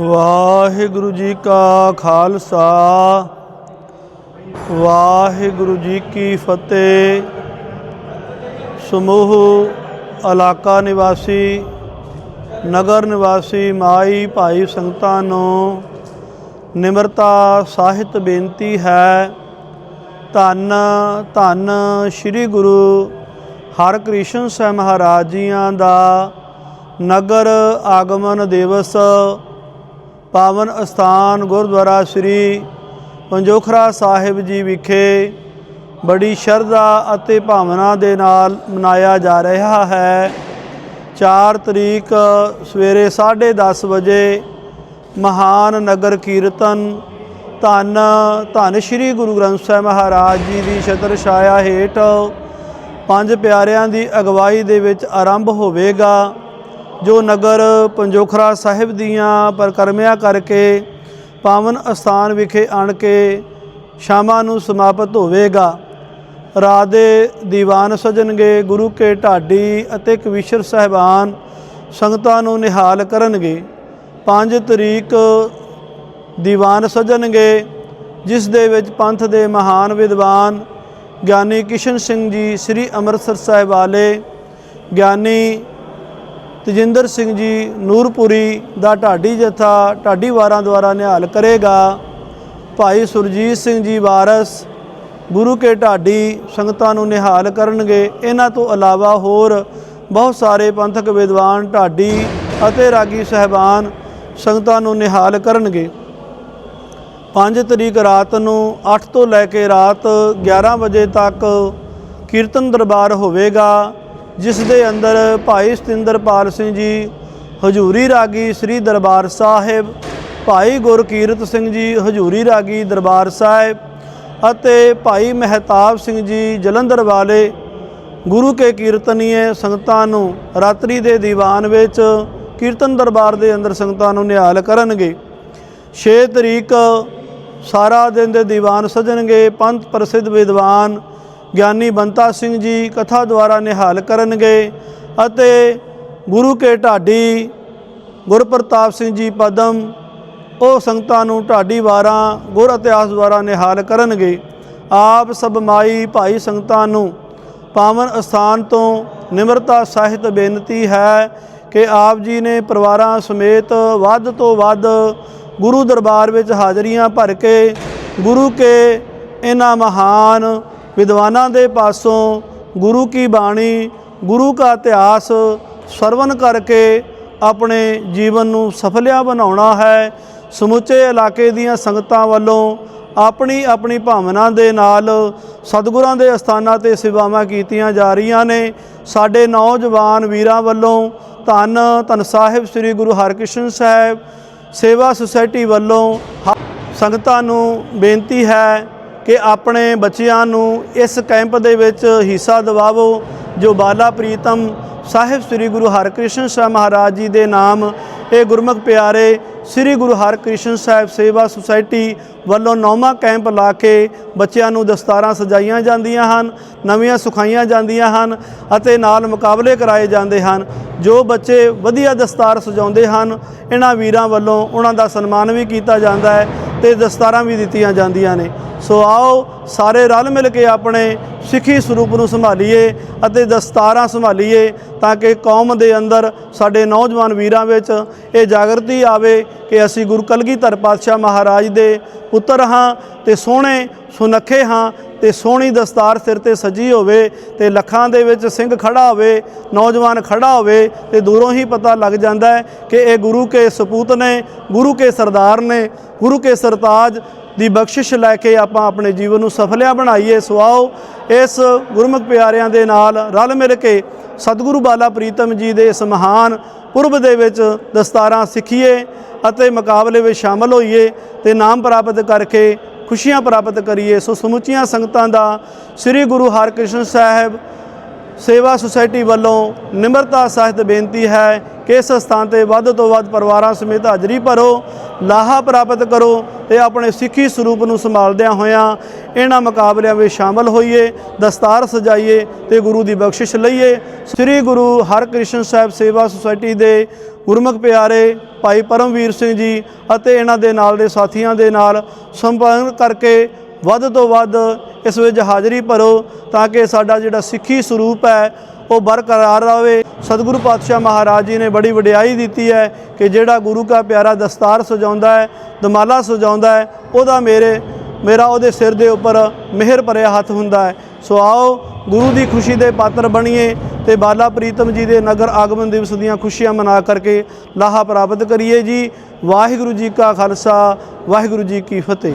ਵਾਹਿਗੁਰੂ ਜੀ ਕਾ ਖਾਲਸਾ, ਵਾਹਿਗੁਰੂ ਜੀ ਕੀ ਫਤਿਹ। ਸਮੂਹ ਇਲਾਕਾ ਨਿਵਾਸੀ, ਨਗਰ ਨਿਵਾਸੀ ਮਾਈ ਭਾਈ ਸੰਗਤਾਂ ਨੂੰ ਨਿਮਰਤਾ ਸਾਹਿਤ ਬੇਨਤੀ ਹੈ। ਧੰਨ ਧੰਨ ਸ੍ਰੀ ਗੁਰੂ ਹਰਕ੍ਰਿਸ਼ਨ ਸਾਹਿਬ ਮਹਾਰਾਜ ਜੀਆਂ ਦਾ ਨਗਰ ਆਗਮਨ ਦਿਵਸ ਪਾਵਨ ਅਸਥਾਨ ਗੁਰਦੁਆਰਾ ਸ੍ਰੀ ਪੰਜੋਖਰਾ ਸਾਹਿਬ ਜੀ ਵਿਖੇ ਬੜੀ ਸ਼ਰਧਾ ਅਤੇ ਭਾਵਨਾ ਦੇ ਨਾਲ ਮਨਾਇਆ ਜਾ ਰਿਹਾ ਹੈ। 4 ਤਰੀਕ ਸਵੇਰੇ 10:30 ਵਜੇ ਮਹਾਨ ਨਗਰ ਕੀਰਤਨ ਧੰਨ ਧੰਨ ਸ੍ਰੀ ਗੁਰੂ ਗ੍ਰੰਥ ਸਾਹਿਬ ਮਹਾਰਾਜ ਜੀ ਦੀ ਛਤਰ ਛਾਇਆ ਹੇਠ ਪੰਜ ਪਿਆਰਿਆਂ ਦੀ ਅਗਵਾਈ ਦੇ ਵਿੱਚ ਆਰੰਭ ਹੋਵੇਗਾ। ਜੋ ਨਗਰ ਪੰਜੋਖਰਾ ਸਾਹਿਬ ਦੀਆਂ ਪਰਕਰਮਿਆਂ ਕਰਕੇ ਪਾਵਨ ਅਸਥਾਨ ਵਿਖੇ ਆਣ ਕੇ ਸ਼ਾਮਾਂ ਨੂੰ ਸਮਾਪਤ ਹੋਵੇਗਾ। ਰਾਤ ਦੇ ਦੀਵਾਨ ਸਜਣਗੇ, ਗੁਰੂ ਕੇ ਢਾਡੀ ਅਤੇ ਕਵੀਸ਼ਰ ਸਹਿਬਾਨ ਸੰਗਤਾਂ ਨੂੰ ਨਿਹਾਲ ਕਰਨਗੇ। 5 ਤਰੀਕ ਦੀਵਾਨ ਸਜਣਗੇ, ਜਿਸ ਦੇ ਵਿੱਚ ਪੰਥ ਦੇ ਮਹਾਨ ਵਿਦਵਾਨ ਗਿਆਨੀ ਕਿਸ਼ਨ ਸਿੰਘ ਜੀ, ਸ੍ਰੀ ਅੰਮ੍ਰਿਤਸਰ ਸਾਹਿਬ ਵਾਲੇ, ਗਿਆਨੀ ਤਜਿੰਦਰ ਸਿੰਘ ਜੀ ਨੂਰਪੁਰੀ ਦਾ ਢਾਡੀ ਜਥਾ ਢਾਡੀ ਵਾਰਾਂ ਦੁਆਰਾ ਨਿਹਾਲ ਕਰੇਗਾ। ਭਾਈ ਸੁਰਜੀਤ ਸਿੰਘ ਜੀ ਵਾਰਸ, ਗੁਰੂ ਕੇ ਢਾਡੀ ਸੰਗਤਾਂ ਨੂੰ ਨਿਹਾਲ ਕਰਨਗੇ। ਇਹਨਾਂ ਤੋਂ ਇਲਾਵਾ ਹੋਰ ਬਹੁਤ ਸਾਰੇ ਪੰਥਕ ਵਿਦਵਾਨ ਢਾਡੀ ਅਤੇ ਰਾਗੀ ਸਹਿਬਾਨ ਸੰਗਤਾਂ ਨੂੰ ਨਿਹਾਲ ਕਰਨਗੇ। 5 ਤਰੀਕ ਰਾਤ ਨੂੰ 8 ਤੋਂ ਲੈ ਕੇ ਰਾਤ 11 ਵਜੇ ਤੱਕ ਕੀਰਤਨ ਦਰਬਾਰ ਹੋਵੇਗਾ। ਜਿਸ ਦੇ ਅੰਦਰ ਭਾਈ ਸਤਿੰਦਰਪਾਲ ਸਿੰਘ ਜੀ, ਹਜੂਰੀ ਰਾਗੀ ਸ੍ਰੀ ਦਰਬਾਰ ਸਾਹਿਬ, ਭਾਈ ਗੁਰਕੀਰਤ ਸਿੰਘ ਜੀ, ਹਜੂਰੀ ਰਾਗੀ ਦਰਬਾਰ ਸਾਹਿਬ ਅਤੇ ਭਾਈ ਮਹਿਤਾਬ ਸਿੰਘ ਜੀ ਜਲੰਧਰ ਵਾਲੇ ਗੁਰੂ ਕੇ ਕੀਰਤਨੀਏ ਸੰਗਤਾਂ ਨੂੰ ਰਾਤਰੀ ਦੇ ਦੀਵਾਨ ਵਿੱਚ ਕੀਰਤਨ ਦਰਬਾਰ ਦੇ ਅੰਦਰ ਸੰਗਤਾਂ ਨੂੰ ਨਿਹਾਲ ਕਰਨਗੇ। 6 ਤਰੀਕ ਸਾਰਾ ਦਿਨ ਦੇ ਦੀਵਾਨ ਸਜਣਗੇ, ਪੰਥ ਪ੍ਰਸਿੱਧ ਵਿਦਵਾਨ ਗਿਆਨੀ ਬੰਤਾ ਸਿੰਘ ਜੀ ਕਥਾ ਦੁਆਰਾ ਨਿਹਾਲ ਕਰਨਗੇ ਅਤੇ ਗੁਰੂ ਕੇ ਢਾਡੀ ਗੁਰਪ੍ਰਤਾਪ ਸਿੰਘ ਜੀ ਪਦਮ, ਉਹ ਸੰਗਤਾਂ ਨੂੰ ਢਾਡੀ ਵਾਰਾਂ ਗੁਰ ਇਤਿਹਾਸ ਦੁਆਰਾ ਨਿਹਾਲ ਕਰਨਗੇ। ਆਪ ਸਭ ਮਾਈ ਭਾਈ ਸੰਗਤਾਂ ਨੂੰ ਪਾਵਨ ਅਸਥਾਨ ਤੋਂ ਨਿਮਰਤਾ ਸਾਹਿਤ ਬੇਨਤੀ ਹੈ ਕਿ ਆਪ ਜੀ ਨੇ ਪਰਿਵਾਰਾਂ ਸਮੇਤ ਵੱਧ ਤੋਂ ਵੱਧ ਗੁਰੂ ਦਰਬਾਰ ਵਿੱਚ ਹਾਜ਼ਰੀਆਂ ਭਰ ਕੇ ਗੁਰੂ ਕੇ ਇਹਨਾਂ ਮਹਾਨ ਵਿਦਵਾਨਾਂ ਦੇ ਪਾਸੋਂ ਗੁਰੂ ਕੀ ਬਾਣੀ, ਗੁਰੂ ਦਾ ਇਤਿਹਾਸ ਸਰਵਨ ਕਰਕੇ ਆਪਣੇ ਜੀਵਨ ਨੂੰ ਸਫਲਿਆ ਬਣਾਉਣਾ ਹੈ। ਸਮੁੱਚੇ ਇਲਾਕੇ ਦੀਆਂ ਸੰਗਤਾਂ ਵੱਲੋਂ ਆਪਣੀ ਆਪਣੀ ਭਾਵਨਾ ਦੇ ਨਾਲ ਸਤਿਗੁਰਾਂ ਦੇ ਅਸਥਾਨਾਂ ਤੇ ਸੇਵਾਵਾਂ ਕੀਤੀਆਂ ਜਾ ਰਹੀਆਂ ਨੇ। ਸਾਡੇ ਨੌਜਵਾਨ ਵੀਰਾਂ ਵੱਲੋਂ ਧੰਨ ਧੰਨ ਸਾਹਿਬ ਸ੍ਰੀ ਗੁਰੂ ਹਰਕ੍ਰਿਸ਼ਨ ਸਾਹਿਬ ਸੇਵਾ ਸੁਸਾਇਟੀ ਵੱਲੋਂ ਹ- ਸੰਗਤਾਂ ਨੂੰ ਬੇਨਤੀ ਹੈ ਕਿ ਆਪਣੇ ਬੱਚਿਆਂ ਨੂੰ ਇਸ ਕੈਂਪ ਦੇ ਵਿੱਚ ਹਿੱਸਾ ਦਿਵਾਵੋ, ਜੋ ਬਾਲਾ ਪ੍ਰੀਤਮ ਸਾਹਿਬ ਸ੍ਰੀ ਗੁਰੂ ਹਰਕ੍ਰਿਸ਼ਨ ਸਾਹਿਬ ਮਹਾਰਾਜ ਜੀ ਦੇ ਨਾਮ, ਇਹ ਗੁਰਮੁਖ ਪਿਆਰੇ ਸ੍ਰੀ ਗੁਰੂ ਹਰਕ੍ਰਿਸ਼ਨ ਸਾਹਿਬ ਸੇਵਾ ਸੁਸਾਇਟੀ ਵੱਲੋਂ ਨੌਵਾਂ ਕੈਂਪ ਲਾ ਕੇ ਬੱਚਿਆਂ ਨੂੰ ਦਸਤਾਰਾਂ ਸਜਾਈਆਂ ਜਾਂਦੀਆਂ ਹਨ, ਨਵੀਆਂ ਸੁਖਾਈਆਂ ਜਾਂਦੀਆਂ ਹਨ ਅਤੇ ਨਾਲ ਮੁਕਾਬਲੇ ਕਰਾਏ ਜਾਂਦੇ ਹਨ। ਜੋ ਬੱਚੇ ਵਧੀਆ ਦਸਤਾਰ ਸਜਾਉਂਦੇ ਹਨ, ਇਹਨਾਂ ਵੀਰਾਂ ਵੱਲੋਂ ਉਹਨਾਂ ਦਾ ਸਨਮਾਨ ਵੀ ਕੀਤਾ ਜਾਂਦਾ ਹੈ। ਤੇ ਦਸਤਾਰਾਂ ਵੀ ਦਿੱਤੀਆਂ ਜਾਂਦੀਆਂ ਨੇ। ਸੋ ਆਓ ਸਾਰੇ ਰਲ ਮਿਲ ਕੇ ਆਪਣੇ ਸਿੱਖੀ ਸਰੂਪ ਨੂੰ ਸੰਭਾਲੀਏ ਅਤੇ ਦਸਤਾਰਾਂ ਸੰਭਾਲੀਏ ਤਾਂ ਕਿ ਕੌਮ ਦੇ ਅੰਦਰ ਸਾਡੇ ਨੌਜਵਾਨ ਵੀਰਾਂ ਵਿੱਚ ਇਹ ਜਾਗਰਤੀ ਆਵੇ ਕਿ ਅਸੀਂ ਗੁਰੂ ਕਲਗੀਧਰ ਪਾਤਸ਼ਾਹ ਮਹਾਰਾਜ ਦੇ ਪੁੱਤਰ ਹਾਂ ਤੇ ਸੋਹਣੇ ਸੁਨੱਖੇ ਹਾਂ ਤੇ ਸੋਹਣੀ ਦਸਤਾਰ ਸਿਰ ਤੇ ਸਜੀ ਹੋਵੇ ਤੇ ਲੱਖਾਂ ਦੇ ਵਿੱਚ ਸਿੰਘ ਖੜਾ ਹੋਵੇ, ਨੌਜਵਾਨ ਖੜਾ ਹੋਵੇ, ਤੇ ਦੂਰੋਂ ਹੀ ਪਤਾ ਲੱਗ ਜਾਂਦਾ ਹੈ ਕਿ ਇਹ ਗੁਰੂ ਕੇ ਸਪੂਤ ਨੇ, ਗੁਰੂ ਕੇ ਸਰਦਾਰ ਨੇ, ਗੁਰੂ ਕੇ ਸਰਤਾਜ ਦੀ ਬਖਸ਼ਿਸ਼ ਲੈ ਕੇ ਆਪਾਂ ਆਪਣੇ ਜੀਵਨ ਨੂੰ ਸਫਲਿਆ ਬਣਾਈਏ। ਸਵਾਓ, ਇਸ ਗੁਰਮੁਖ ਪਿਆਰਿਆਂ ਦੇ ਨਾਲ ਰਲ ਮਿਲ ਕੇ ਸਤਿਗੁਰੂ ਬਾਲਾ ਪ੍ਰੀਤਮ ਜੀ ਦੇ ਇਸ ਮਹਾਨ ਪੁਰਬ ਦੇ ਵਿੱਚ ਦਸਤਾਰਾਂ ਸਿੱਖੀਏ ਅਤੇ ਮੁਕਾਬਲੇ ਵਿੱਚ ਸ਼ਾਮਲ ਹੋਈਏ ਤੇ ਨਾਮ ਪ੍ਰਾਪਤ ਕਰਕੇ ਖੁਸ਼ੀਆਂ ਪ੍ਰਾਪਤ ਕਰੀਏ, ਸੋ ਸਮੁੱਚੀਆਂ ਸੰਗਤਾਂ ਦਾ ਸ੍ਰੀ ਗੁਰੂ ਹਰਕ੍ਰਿਸ਼ਨ ਸਾਹਿਬ ਸੇਵਾ ਸੁਸਾਇਟੀ ਵੱਲੋਂ ਨਿਮਰਤਾ ਸਹਿਤ ਬੇਨਤੀ ਹੈ ਕਿ ਇਸ ਸਥਾਨ ਤੇ ਵੱਧ ਤੋਂ ਵੱਧ ਪਰਿਵਾਰਾਂ ਸਮੇਤ ਹਾਜ਼ਰੀ ਭਰੋ, ਲਾਹਾ ਪ੍ਰਾਪਤ ਕਰੋ ਤੇ ਆਪਣੇ ਸਿੱਖੀ ਸਰੂਪ ਨੂੰ ਸੰਭਾਲਦਿਆਂ ਹੋਇਆਂ ਇਹਨਾਂ ਮੁਕਾਬਲਿਆਂ ਵਿੱਚ ਸ਼ਾਮਲ ਹੋਈਏ, ਦਸਤਾਰ ਸਜਾਈਏ ਤੇ ਗੁਰੂ ਦੀ ਬਖਸ਼ਿਸ਼ ਲਈਏ। ਸ੍ਰੀ ਗੁਰੂ ਹਰਕ੍ਰਿਸ਼ਨ ਸਾਹਿਬ ਸੇਵਾ ਸੁਸਾਇਟੀ ਦੇ ਗੁਰਮੁਖ ਪਿਆਰੇ ਭਾਈ ਪਰਮਵੀਰ ਸਿੰਘ ਜੀ ਅਤੇ ਇਹਨਾਂ ਦੇ ਨਾਲ ਦੇ ਸਾਥੀਆਂ ਦੇ ਨਾਲ ਸੰਪਰਕ ਕਰਕੇ ਵੱਧ ਤੋਂ ਵੱਧ ਇਸ ਵਿੱਚ ਹਾਜ਼ਰੀ ਭਰੋ ਤਾਂ ਕਿ ਸਾਡਾ ਜਿਹੜਾ ਸਿੱਖੀ ਸਰੂਪ ਹੈ, ਉਹ ਬਰਕਰਾਰ ਰਹੇ। ਸਤਿਗੁਰੂ ਪਾਤਸ਼ਾਹ ਮਹਾਰਾਜ ਜੀ ਨੇ ਬੜੀ ਵਡਿਆਈ ਦਿੱਤੀ ਹੈ ਕਿ ਜਿਹੜਾ ਗੁਰੂ ਕਾ ਪਿਆਰਾ ਦਸਤਾਰ ਸਜਾਉਂਦਾ ਹੈ, ਦਮਾਲਾ ਸਜਾਉਂਦਾ ਹੈ, ਉਹਦਾ ਮੇਰੇ, ਮੇਰਾ ਉਹਦੇ ਸਿਰ ਦੇ ਉੱਪਰ ਮਿਹਰ ਭਰਿਆ ਹੱਥ ਹੁੰਦਾ ਹੈ। ਸੋ ਆਓ ਗੁਰੂ ਦੀ ਖੁਸ਼ੀ ਦੇ ਪਾਤਰ ਬਣੀਏ ਤੇ ਬਾਲਾ ਪ੍ਰੀਤਮ ਜੀ ਦੇ ਨਗਰ ਆਗਮਨ ਦਿਵਸ ਦੀਆਂ ਖੁਸ਼ੀਆਂ ਮਨਾ ਕਰਕੇ ਲਾਹਾ ਪ੍ਰਾਪਤ ਕਰੀਏ ਜੀ। ਵਾਹਿਗੁਰੂ ਜੀ ਕਾ ਖਾਲਸਾ, ਵਾਹਿਗੁਰੂ ਜੀ ਕੀ ਫਤਿਹ।